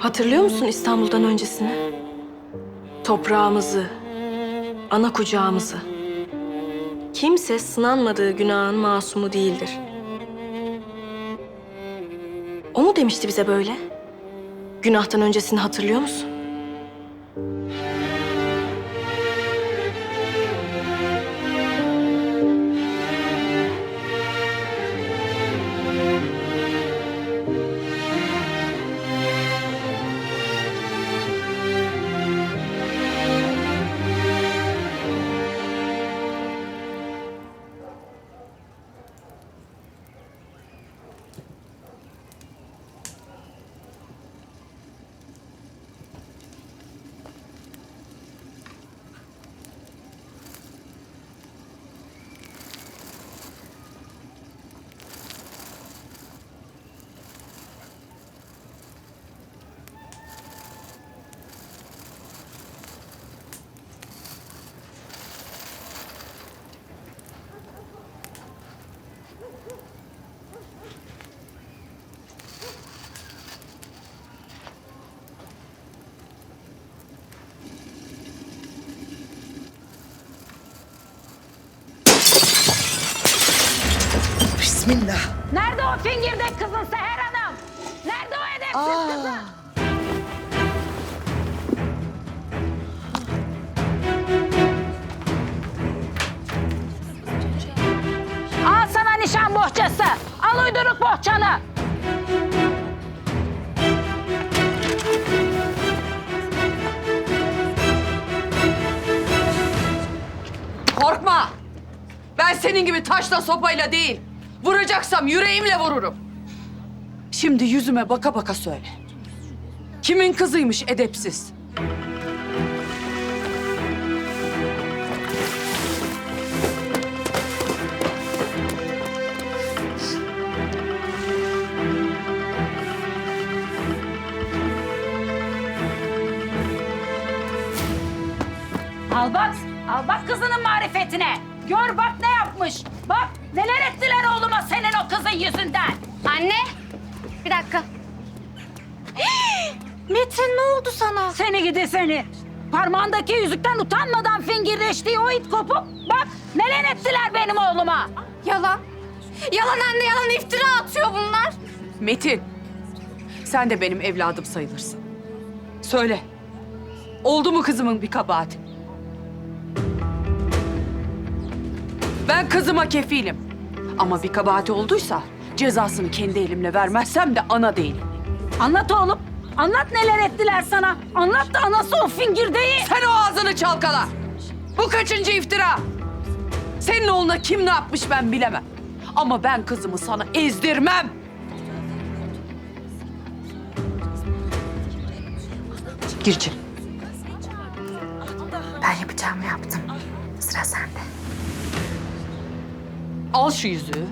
Hatırlıyor musun İstanbul'dan öncesini? Toprağımızı, ana kucağımızı. Kimse sınanmadığı günahın masumu değildir. O mu demişti bize böyle? Günahtan öncesini hatırlıyor musun? Bismillah. Nerede o fingirdek kızın Seher Hanım? Nerede o edepsiz kızın? Al sana nişan bohçası. Al uyduruk bohçanı. Korkma. Ben senin gibi taşla sopayla değil. Vuracaksam yüreğimle vururum. Şimdi yüzüme baka baka söyle. Kimin kızıymış edepsiz? Al bak. Al bak kızının marifetine. Gör bak ne yapmış. Bak neler ettiler oğluma senin o kızın yüzünden. Anne, bir dakika. Metin ne oldu sana? Seni gidi seni. Parmağındaki yüzükten utanmadan fingirdeştiği o it kopuk. Bak neler ettiler benim oğluma. Yalan. Yalan anne yalan iftira atıyor bunlar. Metin, sen de benim evladım sayılırsın. Söyle, oldu mu kızımın bir kabahati? Ben kızıma kefilim. Ama bir kabahati olduysa cezasını kendi elimle vermezsem de ana değilim. Anlat oğlum. Anlat neler ettiler sana. Anlat da anası o fingirdeği. Sen o ağzını çalkala. Bu kaçıncı iftira? Senin oğluna kim ne yapmış ben bilemem. Ama ben kızımı sana ezdirmem. Gir içeri. Ben yapacağımı yaptım. Sıra sende. Al şu yüzüğü.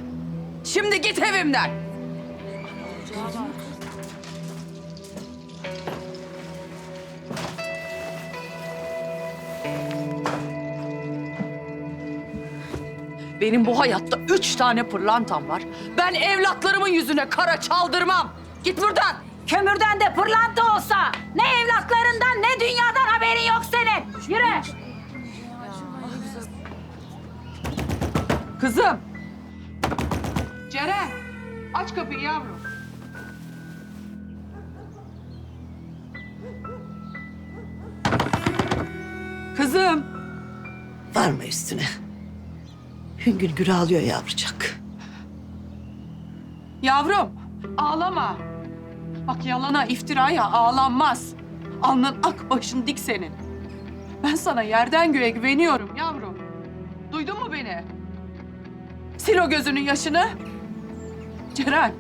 Şimdi git evimden. Benim bu hayatta üç tane pırlantam var. Ben evlatlarımın yüzüne kara çaldırmam. Git buradan. Kömürden de pırlanta olsa ne evlatlarından ne dünyadan haberin yok senin. Yürü. Kızım. Ceren. Aç kapıyı yavrum. Kızım. Varma üstüne. Hüngür gür ağlıyor yavrucak. Yavrum. Ağlama. Bak yalana, iftiraya ağlanmaz. Alnın ak başın dik senin. Ben sana yerden göğe güveniyorum yavrum. Duydun mu beni? Sil o gözünün yaşını. Ceren.